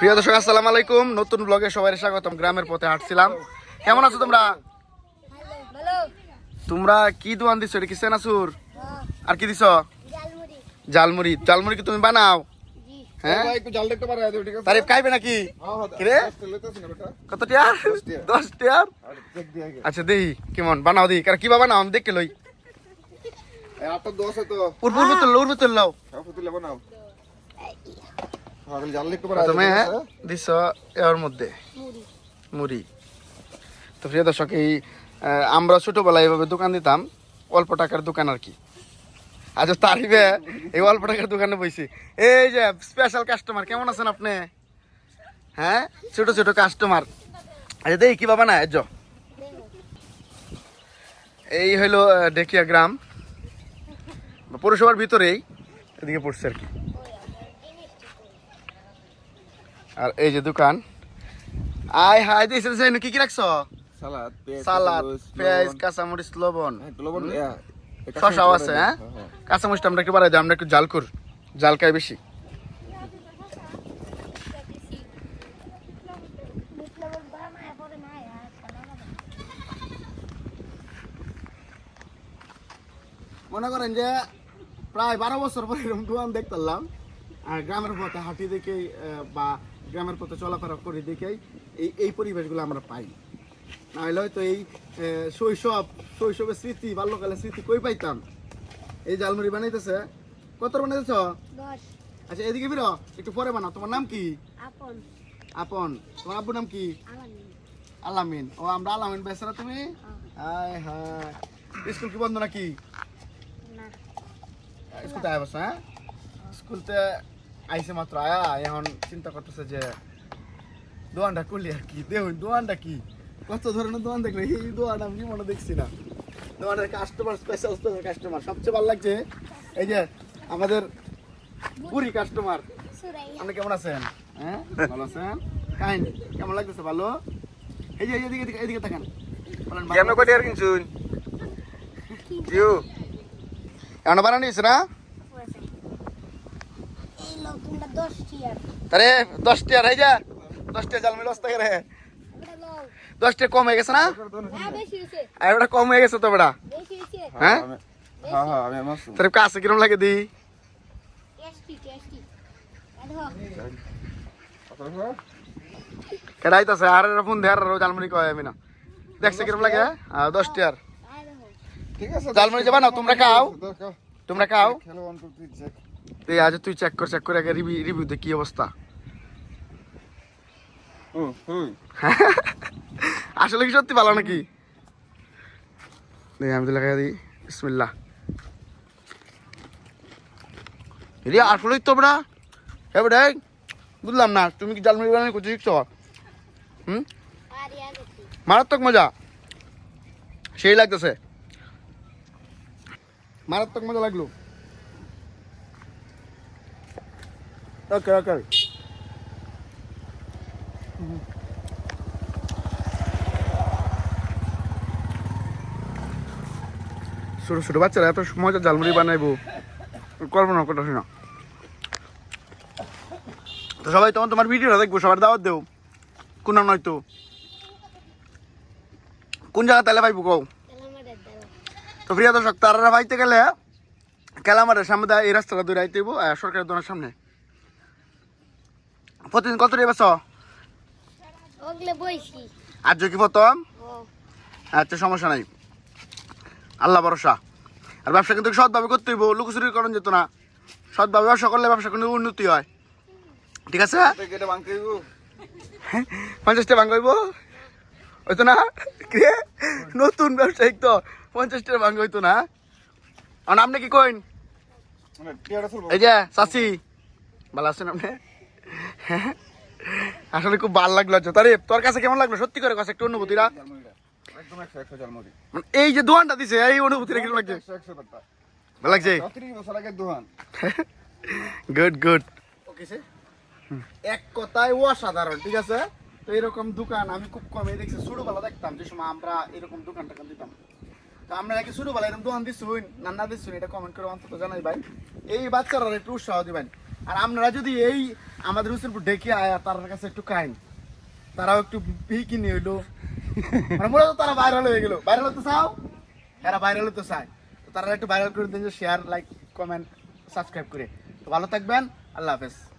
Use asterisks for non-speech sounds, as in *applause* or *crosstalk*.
প্রিয় দর্শক আসসালামু আলাইকুম। নতুন ব্লগে সবাই স্বাগতম। গ্রামের পথে হাঁটছিলাম। কেমন আছো তোমরা? তোমরা কি দোয়ান দিছো? এটা কি সেনাসুর আর কি দিছ? জালমুড়ি জালমুড়ি কি তুমি বানাও? হ্যাঁ? তারিফ খাইবে নাকি? কত টিয়ার দশ টিয়ার। আচ্ছা দেই। কেমন? বানাও দিই। কারণ কিবা বানাও? আমি দেখে লই। আটটা দশ তো। উর্বু উর্বু তুললো উর্বু তুললো বানাও। হ্যাঁ জাল দেখতে পারে তুমি দিছ এর মধ্যে। মুড়ি। মুড়ি। তো প্রিয় দর্শক এই আহ, আমরা ছোটবেলায় এভাবে দোকান দিতাম অল্প টাকার দোকান আর কি। আচ্ছা তারিফে এই অল্প টাকার দোকানে বইছি। এই যে স্পেশাল কাস্টমার কেমন আছেন আপনি? হ্যাঁ ছোট ছোট কাস্টমার আচ্ছা দেখি কি বাবা না এজ এই হইল ডেকিয়া গ্রাম। পৌরসভার ভিতরেই এদিকে পড়ছে আর কি। আর এই যে দোকান। আয় হাই দিয়েছে কি কি রাখছো? সালাদ পেঁয়াজ সালাদ পেঁয়াজ কাঁচামরিচ লবণ। লবণ শসাও আছে হ্যাঁ? কাঁচামরিচটা আমরা একটু বাড়াই দিই আমরা একটু জাল কর জাল খাই বেশি। মনে করেন যে প্রায় বারো বছর পরে এরকম দোকান দেখতাম আর গ্রামের পথে হাঁটি দেখেই বা গ্রামের পথে চলাফেরা করে দেখেই এই এই পরিবেশগুলো আমরা পাই। না হলে হয়তো এই শৈশব শৈশবের স্মৃতি বাল্যকালের স্মৃতি কই পাইতাম? এই জালমুড়ি বানাইতেছে। কত বানাইতেছ? আচ্ছা এদিকে বিরো একটু পরে বানাও। তোমার নাম কি? আপন। আপন। তোমার আব্বুর নাম কি? আলামিন। ও আমরা আলামিন বেসরা তুমি? হায় হায়। স্কুল কি বন্ধ নাকি? আয় বসে হ্যাঁ? স্কুলতে আইসে মাত্র আয়া এখন চিন্তা করতেছে যে দোয়ানটা করলি আর কি? দেখুন দোয়ানটা কি? কত ধরনের দোয়ান দেখলে এই দোয়ান আমি মনে দেখছি না। দোয়ানের কাস্টমার স্পেশাল স্পেশাল কাস্টমার সবচেয়ে ভালো লাগছে এই যে আমাদের বুড়ি কাস্টমার আপনি কেমন আছেন? হ্যাঁ? ভালো আছেন? কাইন কেমন লাগতেছে ভালো? এই যে এদিকে এদিকে- এদিকে তাকান। কেমন কটি আর কিনছুন? ইউ এখন বানানো না? তোমরা দশ টিয়ার তারে আর এই যা দশটি জাল মিল অবস্থা করে। লোক দশটি কম হয়ে গেছে না? হ্যাঁ বেশি হয়েছে। আর ওটা কম হয়ে গেছে তো বেটা? বেশি হয়েছে। হ্যাঁ? হ্যাঁ হ্যাঁ তার কাছে কিরম লাগে দি? টেস্টি কেডাইতেছে আর ফোন দেয়ার আর জালমুড়ি কয় আমি না। দেখছে কিরম লাগে হ্যাঁ? আর। আর দেখো ঠিক আছে জালমুড়ি যাবা না তোমরা খাও। তোমরা খাও। খেলো এই আজ তুই চেক কর চেক করে আগে রিভিউ রিভিউ দে কি অবস্থা। *laughs* আসলে কি সত্যি ভালো নাকি? দেখি আমি তো লেখা দিই। বিসমিল্লাহ। রে আসলে তোমরা এবার দেখ বুঝলাম না। তুমি কি জালমুড়ি বানানি করছ শিখছো? হুম? মারাত্মক মজা। সেই লাগতেছে। মারাত্মক মজা লাগল। ওকে ওকে ছোট ছোট বাচ্চারা এত মজা জালমুড়ি বানাইবো। করব না কথা শোনা তো সবাই তখন তোমার ভিডিওটা দেখব সবার দাওয়াত দেও। কোন নয়তো কোন জায়গা তাহলে পাইবো কও? তো প্রিয় দর্শক তারা পাইতে গেলে কেলামারের সামনে এই রাস্তাটা দূরে আইতে হইব, সরকারের দোকানের সামনে। প্রতিদিন কত রে বেছ ওগুলো বইছি। আর কি প্রথম? আচ্ছা সমস্যা নাই। আল্লাহ ভরসা। আর ব্যবসা কিন্তু সৎভাবে করতে হইব লুকোচুরি করণ যেত না। সৎভাবে ব্যবসা করলে ব্যবসা কিন্তু উন্নতি হয়। ঠিক আছে? পঞ্চাশটা ভাঙ হইব? হইতো না? কে? নতুন ব্যবসায়িক তো। পঞ্চাশটা ভাঙ হইতো না? আর আপনি কি কইন? মানে এই যে চাচি। ভালো আছেন আপনি? *laughs* আসলে খুব ভালো লাগল আচ্ছা। তারে, তোর কাছে কেমন লাগল? সত্যি করে কাছে একটু অনুভূতিরা মানে এই যে দোকানটা দিছে, এই অনুভূতিটা কীরকম লাগছে? ভালো লাগছে? *laughs* গুড গুড এক কথায় অসাধারণ, ঠিক আছে? তো এরকম দোকান আমি খুব কমই দেখছি। ছোটবেলা দেখতাম যে সময় আমরা এরকম দোকান টোকান দিতাম। তো আমরা নাকি ছোটবেলা এরকম দোকান দিচ্ছুন না না দিচ্ছুন এটা কমেন্ট করে অন্তত জানাই ভাই। এই বাচ্চারা একটু উৎসাহ দিবেন। আর আপনারা যদি এই আমাদের হোসেনপুর ডেকে আয়া তার কাছে একটু খাইন তারাও একটু পি কিনে হইল। মানে মূলত তারা ভাইরাল হয়ে গেল। ভাইরাল হতে চাও? এরা ভাইরাল হতে চায়। তারা একটু ভাইরাল করে দিন শেয়ার লাইক কমেন্ট সাবস্ক্রাইব করে। তো ভালো থাকবেন। আল্লাহ হাফেজ।